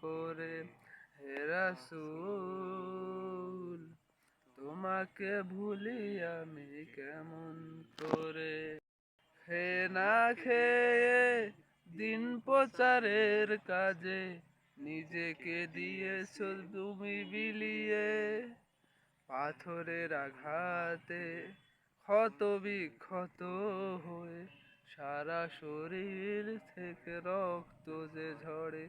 করে, হে রাসূল, তোমাকে ভুলি আমি কেমন করে? হে না খেয়ে দিন প্রচারের কাজে নিজেকে দিয়েছ তুমি বিলিয়ে। পাথরের আঘাতে ক্ষত বিক্ষত হয়ে সারা শরীর থেকে রক্ত যে ঝরে